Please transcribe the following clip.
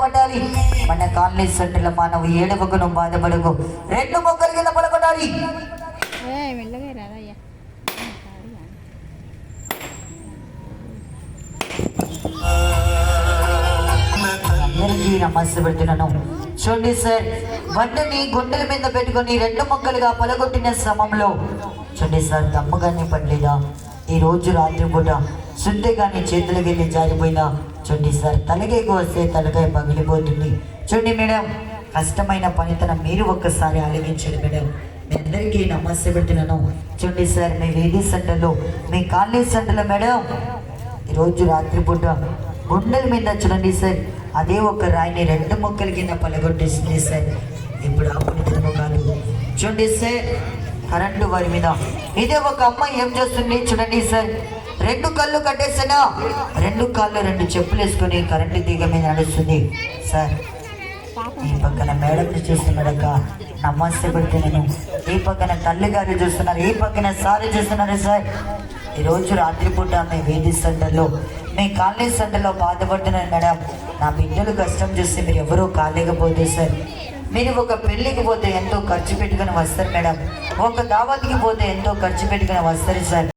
పడాలి మన కాలనీ సెంటర్ల మానవ ఏడవకును బాధపడకు. రెండు మొక్కలు కింద రాదయ్యా అందరికీ నమస్తే పెడుతున్నాను. చూడండి సార్ బండిని గుండెల మీద పెట్టుకొని రెండు మొక్కలుగా పలగొట్టిన సమయంలో చూడండి సార్ దమ్ముగానే పడలేదా? ఈ రోజు రాత్రి పూట శుద్ధి కానీ చేతులకి జారిపోయినా చూడండి సార్ తలగైకి వస్తే తలకాయ పగిలిపోతుంది. చూడండి మేడం కష్టమైన పనితనం మీరు ఒక్కసారి ఆలోచించండి మేడం. మీ అందరికీ నమస్తే పెడుతున్నాను. చూడండి సార్ మీ వేది సెంటర్లో మీ కాలనీ సెంటర్లో మేడం. ఈరోజు రాత్రిపూట గుండెల మీద చూడండి సార్ అదే ఒక రాయిని రెండు మొక్కల కింద పలగొట్టేసింది సార్. ఇప్పుడు ఆపనితనము కాదు. చూడండి సార్ కరెంటు వారి మీద. ఇదే ఒక అమ్మాయి ఏం చేస్తుంది? చూడండి సార్ రెండు కళ్ళు కట్టేసినా రెండు కాళ్ళు రెండు చెప్పులు వేసుకొని కరెంటు తీగ మీద నడుస్తుంది. సార్ ఈ పక్కన మేడం చూస్తున్నాడక్క నమస్తే పెడితే నేను. ఈ పక్కన తల్లి గారు చూస్తున్నారు. ఈ పక్కన సారి చూస్తున్నారు సార్. ఈరోజు రాత్రిపూట మీ వేది సెంటర్లో మీ కాలనీ సెంటర్లో బాధపడుతున్నాను మేడం. నా బిడ్డలు కష్టం చూస్తే మీరు ఎవరూ కాలేకపోతే సార్. మీరు ఒక పెళ్ళికి పోతే ఎంతో ఖర్చు పెట్టుకుని వస్తారు మేడం. ఒక దావత్కి పోతే ఎంతో ఖర్చు పెట్టుకుని వస్తారు సార్.